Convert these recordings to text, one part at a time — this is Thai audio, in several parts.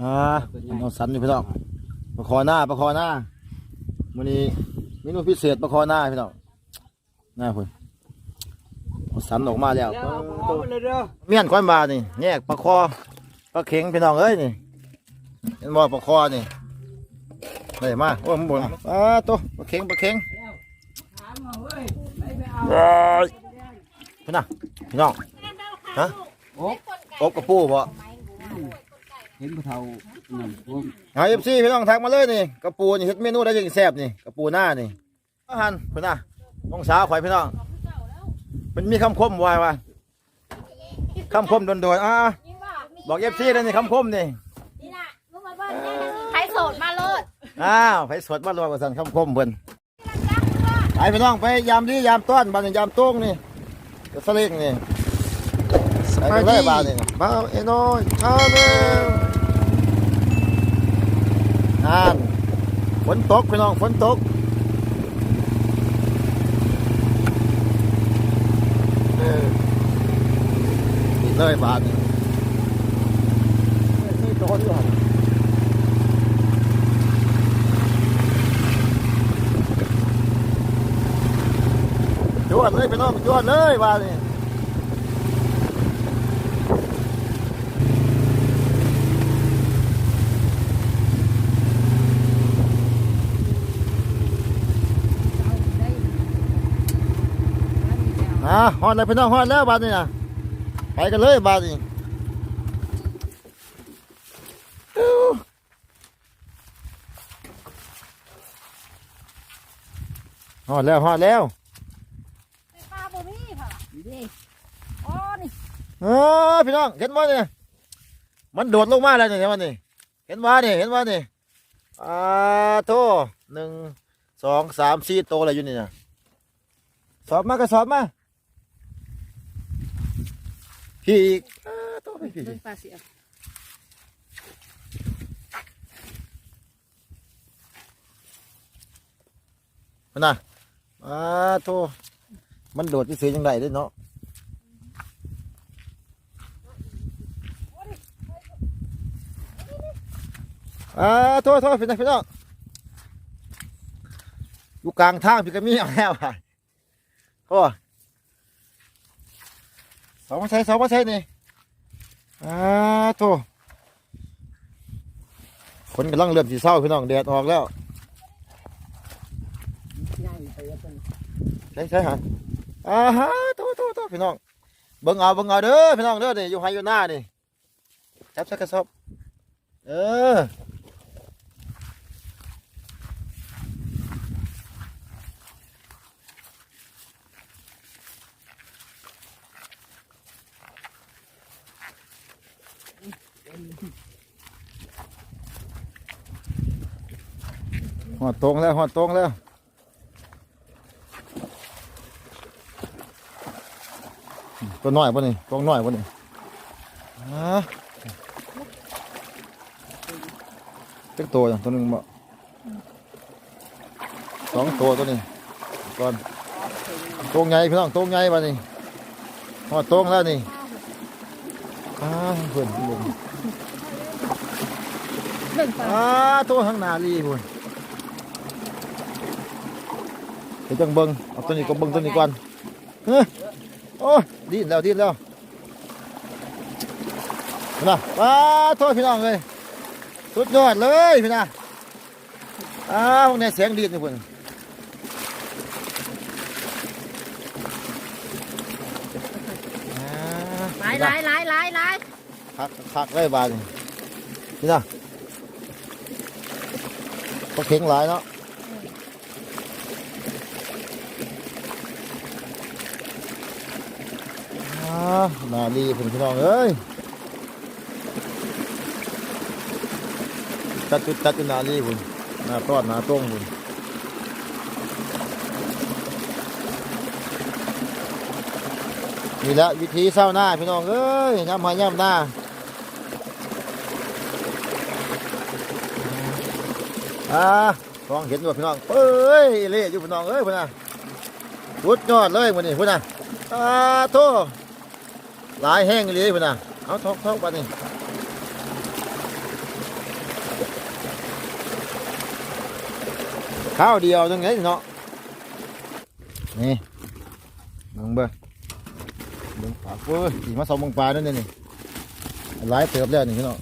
อ่าน้องสันอยู่พี่น้องประคอหน้าประคอหน้ามื้อนี้เมนูพิเศษประคอหน้าพี่น้องหน้าพุ่นเอาสันออกมาแล้วเดี๋ยวเอาไปเลยเด้อเมี่ยนก้อนบานี่แยกประคอปลาเข็งพี่น้องเอ้ยนี่เห็นบ่ประคอนี่ได้มาโอ้ยมันบนอ่าตัวปลาเข็งปลาเข็งถามมาเว้ยไปไปเอาว้ายพี่น่ะพี่น้องฮะโอ้อบกระปูบ่ เห็นผู้เฒ่านั่นพวกหาเอฟซีพี่น้องทักมาเลยนี่กระปูนี่เฮ็ดเมนูได้ยังแซ่บนี่กระปูหน้านี่อาหารพี่น่ะน้องสาวข่อยพี่น้อง มันมีคำคมไว้ว่าคำคมโดนๆอ่าบอกเอฟซีเลยนี่คำคมนี่นี่นะมึงมาเบิ้ลใครโสดมาโลดอ้าวไปสดมารวมกับสันคำคมเพิ่นไปพี่น้องไปยามดียามต้อนบานนี้ยามโต้งนี่กระสลิงนี่ไปกันเลยบานนี่บ้าวเอ้น้อยข้าวเร็ว อ่านฝนตกพี่น้องฝนตกเออนี่เลยบานนี่โดนก่อนจวดเลยพี่น้องจวดเลยว่านี่ อะฮอดเลยพี่น้องฮอดแล้วบาดนี้นะไปกันเลยบาดนี้อู้ฮอดแล้วฮอดแล้วปลาบ่มีค่ะนี่อ๋อนี่เออพี่น้องเห็นว่าเนี่ยมันโดดลงมาแล้วเนี่ยมันนี่เห็นว่านี่เห็นว่านี่อ่าโตหนึ่งสองสามสี่โตอะไรอยู่นี่นะสอบมาก็สอบมา พี่อีกอ่าโตไปพี่ปลาเสียมันน่ะอ่าโตมันโดดที่เสียยังไงด้วยเนาะอ่าโทษโทษพี่น้องพี่น้องอยู่กลางทางพี่ก็มีเอาแล้วอะโอ้ สองมาใช้สองมาใช้นี่อ่าโทคนกำลังเริ่มสีเศร้าพี่น้องแดดออกแล้วใช่ใช่ฮะอ่าฮะโทโทโทพี่น้องเบิ่งเอาเบิ่งเอาเด้อพี่น้องเด้อนี่อยู่ไฮอยู่หน้านี่จับสักกระสอบเออ อดตรงแล้วหอดตรงแล้วตัวน้อยป่ะนี่ตัวน้อยป่ะนี่อ่าเล็กตัวอย่างตัวหนึ่งบ่สองตัวตัวนี้ก่อนตัวใหญ่พี่น้องตัวใหญ่ป่ะนี่หอดตรงแล้วนี่อ่าเพื่อนเพื่อนหนึ่งปลาอ่าตัวข้างหน้ารีพุ่นเดี๋ยวจังเบิ้ง เอาตัวนี้ก็เบิ้งตัวนี้ก่อนเฮ้ยโอ้ยดิ้นแล้วดิ้นแล้วพี่น่ะว้าโทษพี่น้องเลยสุดยอดเลยพี่น่ะอ้าวเนี่ยเสียงดีดนี่พุ่นอ่า หลายหลายหลายหลายหลาย คักคักเลยบาดนี่ นายเนาะอ่านาลีเพิ่นพี่น้องเอ้ยจัดจุดจัดจุดนาลีพุ่นหน้าตอดนาต้งพุ่นนี่และวิธีเศร้าหน้าพี่น้องเอ้ยย่ำหาย่ำหน้าอ่าฟองเห็นอยู่พี่น้องเอ้ยเละอยู่พี่น้องเอ้ยพุ่นน่ะสุดยอดเลยพุ่นนี่พุ่นน่ะอ่าโท หลายแห้งเลยพุ่นน่ะเอาทอกทอกไปนี่ข้าวเดียวตรงไงเนาะนี่ลงเบอร์ลงปลาปูขี่มาสองมงปลาด้วยนี่หลายเติบแล้วนี่พี่น้อง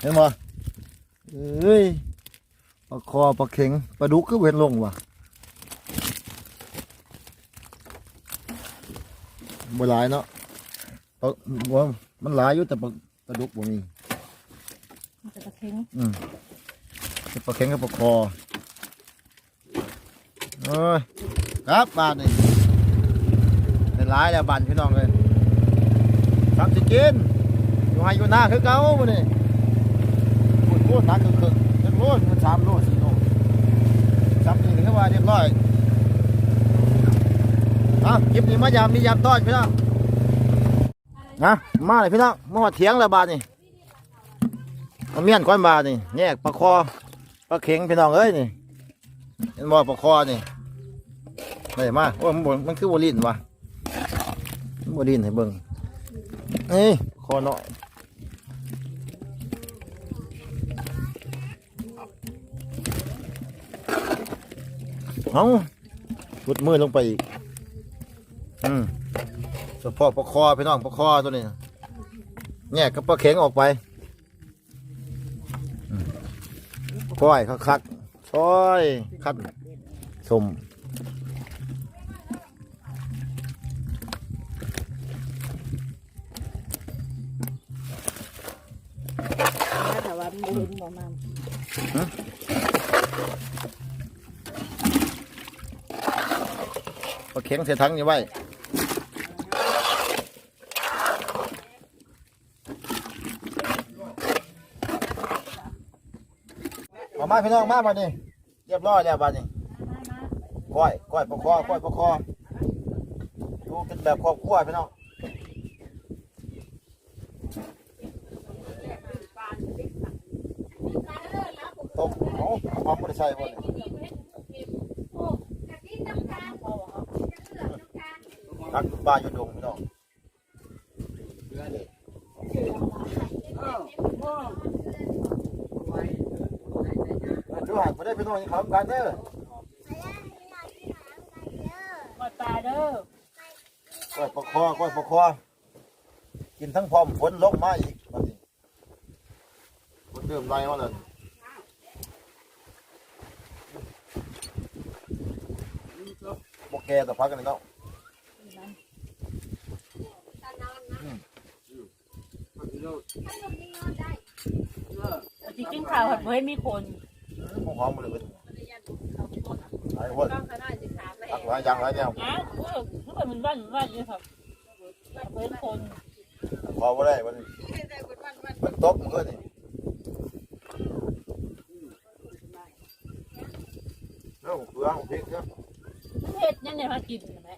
เห็นบ่เอ้ยปลาคอปลาเข็งปลาดุกก็อเห็นลงว่ะ บ่หลายเนาะปลาบ่มันหลายอยู่แต่ปลาปลาดุกบ่มีมันจะตะเค็งอืมปลาเข็งกับปลาคอเอ้ยครับบานนี่เป็นร้ายแล้วบานพี่น้องเลยทำสิกินอยู่ให้อยู่หน้าคือเก่าบ่นี่พูดพูดหนักคือคือจักโลมันสามโลสี่โลสามนี่คือว่าเรียบร้อย อะคลิปนี้มายามมียามต้อนพี่น้องนะมาเลยพี่น้องมาหอดเถียงแล้วบานนี่มันเมียนก้อนบานี่แยกปลาคอปลาเข็งพี่น้องเอ้ยนี่เห็นบ่ปลาคอนี่ได้มาโอ้มันบ่มันคือบัลินวะมันบัลินให้เบิ่งนี่คอเนาะเอาพุดมือลงไปอีก อืมเฉพาะปลาคอพี่น้องปลาคอตัวนี้แยกกับปลาเข็งออกไปก้อยคักคักๆซอยคัดสมแต่ว่ามันเห็นบ่มันปลาเข็งเสียทั้งอยู่ไว้ เอามาพี่น้องมาบัดนี้เรียบร้อยแล้วบัดนี้ก้อยก้อยปลาคอก้อยปลาคอดูเป็นแบบครอบครัวพี่น้องตกเอาความไม่ได้ใช่บ่เนี่ยตักปลาอยู่ดงพี่น้อง ดูหักไม่ได้พี่น้องยังขากันเด้อกดตาเด้อก้อยปลาคอก้อยปลาคอกินทั้งพร้อมฝนลงมาอีกบัดนี้ฝนเริ่มไล่มาแล้วพวกแกต่พักกันเลยเนาะจริงๆข่าวหัดเว้มีคน พวกหอมมาเลยเว้ยหลายคนตักหลายอย่างหลายแนวอ้าวเออเมื่อมันบ้านมันบ้านเลยครับเว้นคนพอบ่ได้วันนี้มันตกมันก็นี่เรื่องเกลือของพริกเนาะเฮ็ดยังไงมากินแม่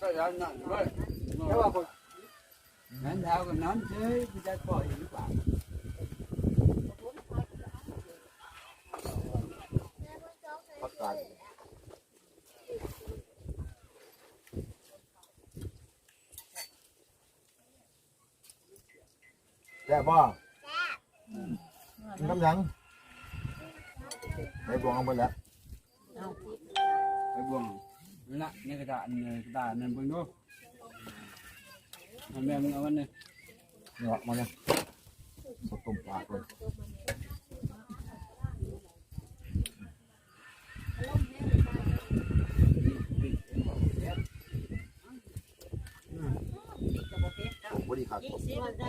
ก็ยังนั่นเว้ยแต่ว่าคนนั้นเท้ากับน้ำเฉยพี่จะปล่อยหรือเปล่าผักกาดแซ่บบ่กินน้ำยังได้บวงเอาไป แล้วไอ้บวงนั่นละในกระดาษในกระดาษนั่นเบิ่งดูเอา แม่มึงเอามันนี่เนาะมาเนี่ยสดต้มปลาก่อนพอดีครับ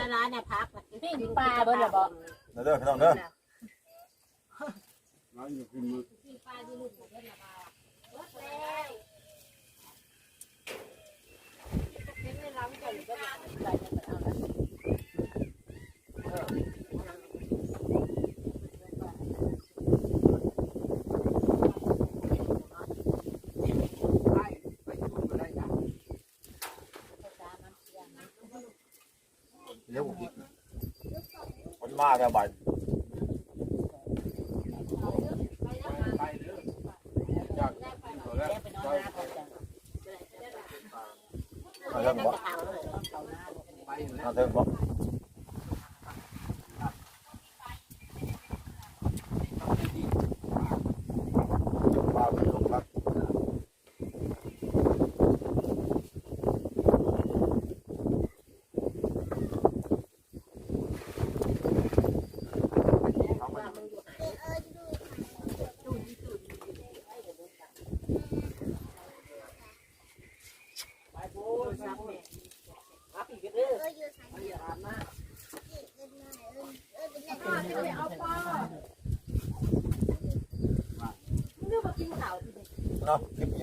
ละลายเนี่ยพักปิ้งปลาเบิ่งละบ่เด้อเด้อพี่น้องเด้อเราอยู่กินมือเเดี๋ยวผมกินคนมาแล้วบ่าย that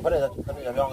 เขาได้จะเขาได้จะอง